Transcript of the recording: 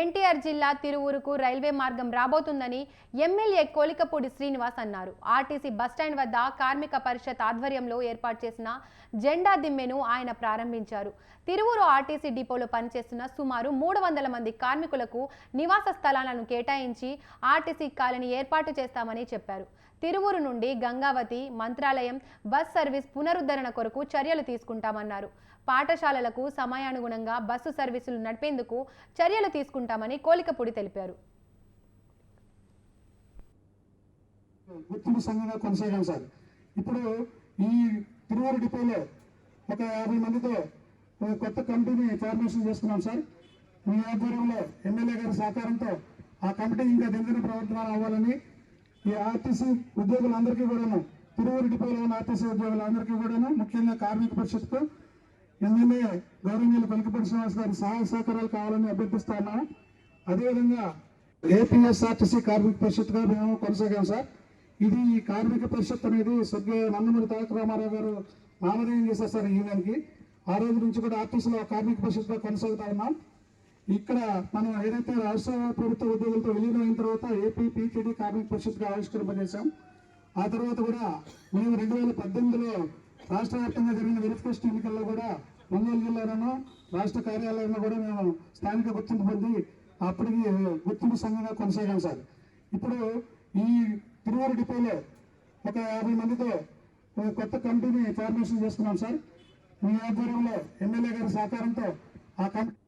ఎన్టీఆర్ జిల్లా తిరువురుకు రైల్వే మార్గం రాబోతుందని ఎమ్మెల్యే కోలికపూడి శ్రీనివాస్ అన్నారు. ఆర్టీసీ బస్టాండ్ వద్ద కార్మిక పరిషత్ ఆధ్వర్యంలో ఏర్పాటు చేసిన జెండా దిమ్మెను ఆయన ప్రారంభించారు. తిరువురు ఆర్టీసీ డిపోలో పనిచేస్తున్న సుమారు మూడు వందల మంది కార్మికులకు నివాస స్థలాలను కేటాయించి ఆర్టీసీ కాలనీ ఏర్పాటు చేస్తామని చెప్పారు. తిరువురు నుండి గంగావతి మంత్రాలయం బస్ సర్వీస్ పునరుద్ధరణ కొరకు చర్యలు తీసుకుంటామన్నారు. పాఠశాలలకు సమయానుగుణంగా బస్సు సర్వీసులు నడిపేందుకు చర్యలు తీసుకుంటామని కోలికపూడి తెలిపారు. గుర్తింపు సంఘంగా కొనసాగాం సార్. ఇప్పుడు ఈ తిరువారు డిపోలో ఒక యాభై మందితో కొత్త కమిటీని ఫార్మేషన్ చేసుకున్నాం సార్. మీ ఆధ్వర్యంలో ఎమ్మెల్యే గారి సహకారంతో ఆ కమిటీ ఇంకా దినదిన ప్రవర్తన అవ్వాలని ఈ ఆర్టీసీ ఉద్యోగులందరికీ కూడాను తిరువురు డిపోలో ఉన్న ఆర్టీసీ ఉద్యోగులందరికీ కూడాను ముఖ్యంగా కార్మిక పరిషత్కు ఎమ్మెల్యే గౌరవనీయులు పలికపడి శ్రీనివాస్ గారి సహాయ సహకారాలు కావాలని అభ్యర్థిస్తా ఉన్నాము అదేవిధంగా ఏపీఎస్ఆర్టీసీ కార్మిక పరిషత్గా మేము కొనసాగాం సార్. ఇది ఈ కార్మిక పరిషత్ అనేది స్వర్గీయ నందమూరి తారక రామారావు గారు నామధేయం చేశారు సార్ ఈ యూనియన్కి. ఆ రోజు నుంచి కూడా ఆర్టీసీలో కార్మిక పరిషత్గా కొనసాగుతా ఉన్నాం. ఇక్కడ మనం ఏదైతే రాష్ట్ర ప్రభుత్వ ఉద్యోగులతో విలీనం అయిన తర్వాత ఏపీ పీటీడీ కార్మిక పరిషత్గా ఆవిష్కరింపజేశాం. ఆ తర్వాత కూడా మేము రెండు వేల పద్దెనిమిదిలో రాష్ట్ర వ్యాప్తంగా జరిగిన వెరిఫికేషన్ ఎన్నికల్లో కూడా ఒంగోలు జిల్లాలోనూ రాష్ట్ర కార్యాలయంలో కూడా మేము స్థానిక గుర్తింపు పొంది అప్పటికి గుర్తింపు సంఘంగా కొనసాగాం సార్. ఇప్పుడు ఈ తిరువారు డిపోలో ఒక యాభై మందితో కొత్త కమిటీని ఫార్మేషన్ చేస్తున్నాం సార్. మీ ఆధ్వర్యంలో ఎమ్మెల్యే గారి సహకారంతో ఆ కమిటీ